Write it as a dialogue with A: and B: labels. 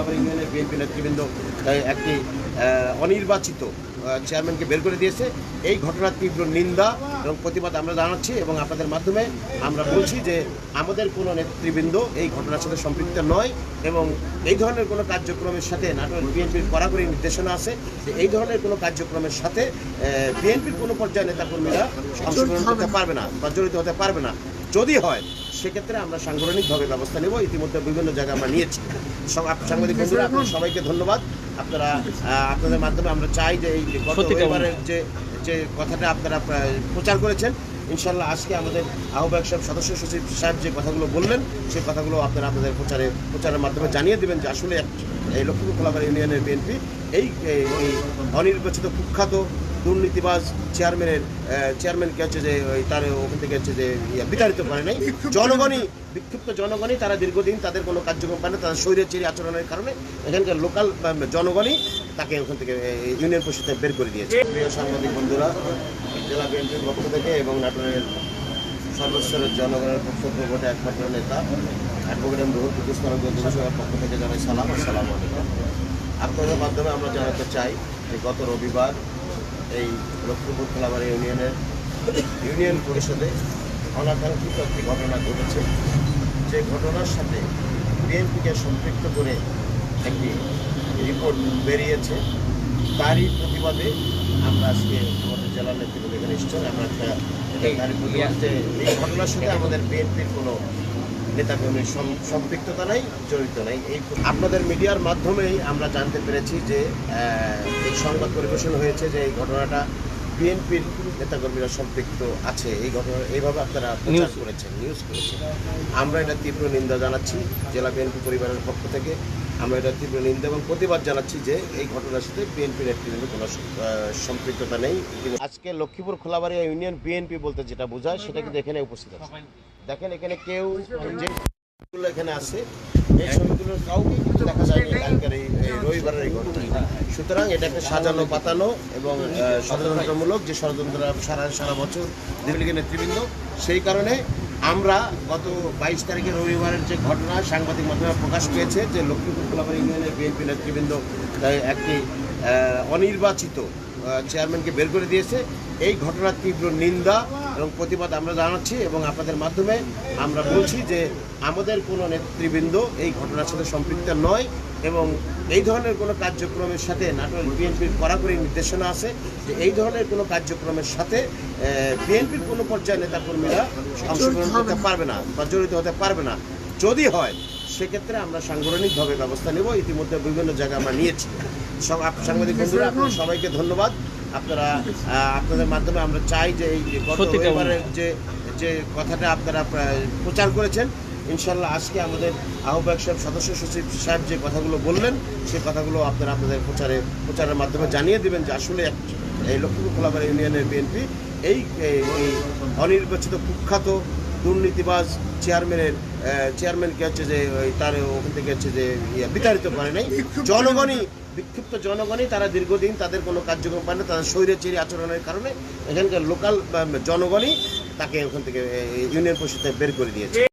A: খোলাবার ইউনিয়নের বিএনপি নেতৃবৃন্দ একটি অনির্বাচিত চেয়ারম্যানকে বের করে দিয়েছে। এই ঘটনার তীব্র নিন্দা এবং প্রতিবাদ আমরা জানাচ্ছি এবং আপনাদের মাধ্যমে আমরা বলছি যে আমাদের কোনো নেতৃবৃন্দ এই ঘটনার সাথে সম্পৃক্ত নয় এবং এই ধরনের কোনো কার্যক্রমের সাথে নাটোর বিএনপির কড়াকড়ি নির্দেশনা আছে যে এই ধরনের কোনো কার্যক্রমের সাথে বিএনপির কোনো পর্যায়ে নেতাকর্মীরা অংশগ্রহণ করতে পারবে না বা জড়িত হতে পারবে না। যদি হয় সেক্ষেত্রে আমরা সাংগঠনিকভাবে ব্যবস্থা নেব। ইতিমধ্যে বিভিন্ন জায়গায় আমরা নিয়েছি। সব সাংবাদিক বন্ধুরা আপনাদের সবাইকে ধন্যবাদ। আপনারা আপনাদের মাধ্যমে আমরা চাই যে এই গত রবিবারের যে যে কথাটা আপনারা প্রচার করেছেন ইনশাল্লাহ আজকে আমাদের আহ্বায়ক সাহেব সদস্য সচিব সাহেব যে কথাগুলো বললেন সেই কথাগুলো আপনারা আপনাদের প্রচারে প্রচারের মাধ্যমে জানিয়ে দেবেন যে আসলে এই লক্ষ্মীপুর খোলাবার ইউনিয়নের বিএনপি এই অনির্বাচিত কুখ্যাত দুর্নীতিবাজ চেয়ারম্যানের চেয়ারম্যানকে হচ্ছে যে তার ওখান থেকে হচ্ছে যে বিতাড়িত করে নাই। জনগণই বিক্ষিপ্ত জনগণই তারা দীর্ঘদিন তাদের কোনো কার্যক্রম পায় না তাদের শরীরচেরি আচরণের কারণে এখানকার লোকাল জনগণই তাকে ওখান থেকে ইউনিয়ন পরিষদে বের করে দিয়েছে। প্রিয় সাংবাদিক বন্ধুরা জেলা বিএনপির পক্ষ থেকে এবং নাটোরের সর্বস্তরের জনগণের পক্ষ ভোটে একমাত্র নেতা। অ্যাডভোকেট এম রুহুল কুতুস মানব দিবসের পক্ষ থেকে জানাই সালাম। আসসালাম আলাইকুম। আপনাদের মাধ্যমে আমরা জানাতে চাই যে গত রবিবার এই লক্ষ্মীপুর খোলাবাড়ি ইউনিয়নের ইউনিয়ন পরিষদে অনাকাঙ্ক্ষিত একটি ঘটনা ঘটেছে। যে ঘটনার সাথে বিএনপিকে সম্পৃক্ত করে একটি রিপোর্ট বেরিয়েছে। তারই প্রতিবাদে আমরা আজকে আমাদের জেলা নেতৃত্ব এখানে এসেছেন। আমরা একটা তারই প্রতিবাদ এই ঘটনার সাথে আমাদের বিএনপির কোনো নেতাকর্মীর সম্পৃক্ততা নাই জড়িত নাই। এই আপনাদের মিডিয়ার মাধ্যমেই আমরা জানতে পেরেছি যে এই সংবাদ পরিবেশন হয়েছে যে এই ঘটনাটা বিএনপির নেতাকর্মীরা সম্পৃক্ত আছে। এই ঘটনা এইভাবে আপনারা
B: নিউজ
A: করেছেন নিউজ করেছেন। আমরা এটা তীব্র নিন্দা জানাচ্ছি জেলা বিএনপি পরিবারের পক্ষ থেকে। আমরা এটা তীব্র নিন্দা এবং প্রতিবাদ জানাচ্ছি যে এই ঘটনার সাথে বিএনপির নেতৃবৃন্দ কোনো সম্পৃক্ততা নেই। আজকে লক্ষ্মীপুর খোলাবাড়ি ইউনিয়ন বিএনপি বলতে যেটা বোঝায়, সেটা কিন্তু এখানে উপস্থিত আছে। দেখেন এখানে কেউ যে এখানে আছে, এই ছবিগুলোর কাউকে কিন্তু দেখা যায়নি কালকের এই রবিবারের এই ঘটনা। সুতরাং এটাকে সাজানো, পাতানো এবং ষড়যন্ত্রমূলক যে ষড়যন্ত্র সারা সারা বছর দিল্লিগের নেতৃবৃন্দ, সেই কারণে আমরা গত বাইশ তারিখে রবিবারের যে ঘটনা সাংবাদিক মাধ্যমে প্রকাশ পেয়েছে যে লক্ষ্মীপুর খোলাবাড়ি ইউনিয়নের বিএনপি নেতৃবৃন্দ একটি অনির্বাচিত চেয়ারম্যানকে বের করে দিয়েছে। এই ঘটনার তীব্র নিন্দা এবং প্রতিবাদ আমরা জানাচ্ছি এবং আপনাদের মাধ্যমে আমরা বলছি যে আমাদের কোনো নেতৃবৃন্দ এই ঘটনার সাথে সম্পৃক্ত নয়। এবং এই ধরনের কোনো কার্যক্রমের সাথে নাটোর বিএনপির কড়াকড়ি নির্দেশনা আছে যে এই ধরনের কোনো কার্যক্রমের সাথে বিএনপির কোনো পর্যায়ে নেতাকর্মীরা অংশগ্রহণ করতে পারবে না বা জড়িত হতে পারবে না। যদি হয় সেক্ষেত্রে আমরা সাংগঠনিকভাবে ব্যবস্থা নেব। ইতিমধ্যে বিভিন্ন জায়গায় আমরা নিয়েছি। সব সাংবাদিক বন্ধুরা আপনাদের সবাইকে ধন্যবাদ। আপনারা আপনাদের মাধ্যমে আমরা চাই যে এই গত যে যে কথাটা আপনারা প্রচার করেছেন ইনশাল্লাহ আজকে আমাদের আহ্বায়ক সাহেব, সদস্য সচিব সাহেব যে কথাগুলো বললেন সেই কথাগুলো আপনারা আপনাদের প্রচারে, প্রচারের মাধ্যমে জানিয়ে দেবেন যে আসলে এই লক্ষ্মীপুর খোলাবার ইউনিয়নের বিএনপি এই অনির্বাচিত কুখ্যাত দুর্নীতিবাজ চেয়ারম্যানের চেয়ারম্যানকে হচ্ছে যে তার ওখান থেকে হচ্ছে যে বিতাড়িত করে নাই। জনগণই বিক্ষিপ্ত জনগণই তারা দীর্ঘদিন তাদের কোনো কার্যক্রম পায় না তাদের শরীরচেরি আচরণের কারণে এখানকার লোকাল জনগণই তাকে ওখান থেকে ইউনিয়ন পরিষদে বের করে দিয়েছে।